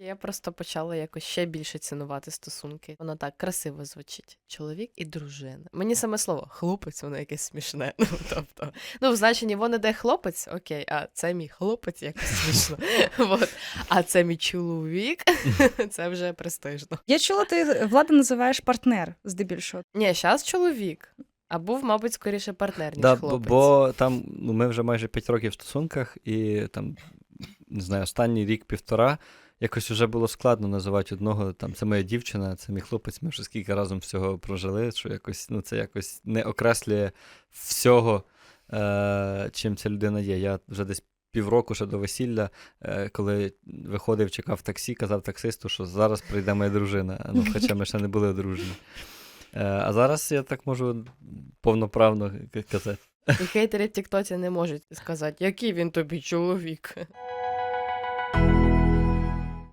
Я просто почала якось ще більше цінувати стосунки. Воно так красиво звучить. Чоловік і дружина. Мені саме слово хлопець, воно якесь смішне. Ну тобто, ну в значенні воно де хлопець, окей, а це мій хлопець, якось смішно. Вот. А це мій чоловік, це вже престижно. Я чула, ти влада називаєш партнер здебільшого. Ні, зараз чоловік. А був, мабуть, скоріше партнер, ніж Да, бо, хлопець. бо там ну, ми вже майже 5 років в стосунках, і там, не знаю, останній рік-півтора якось вже було складно називати одного. Там це моя дівчина, це мій хлопець. Ми вже скільки разом всього прожили, що якось, ну, це якось не окреслює всього, е, чим ця людина є. Я вже десь. Півроку ще до весілля, е, коли виходив, чекав таксі, казав таксисту, що зараз прийде моя дружина. Ну, хоча ми ще не були одружені. Е, а зараз я так можу повноправно казати. І хейтери в Тіктоці не можуть сказати, який він тобі чоловік.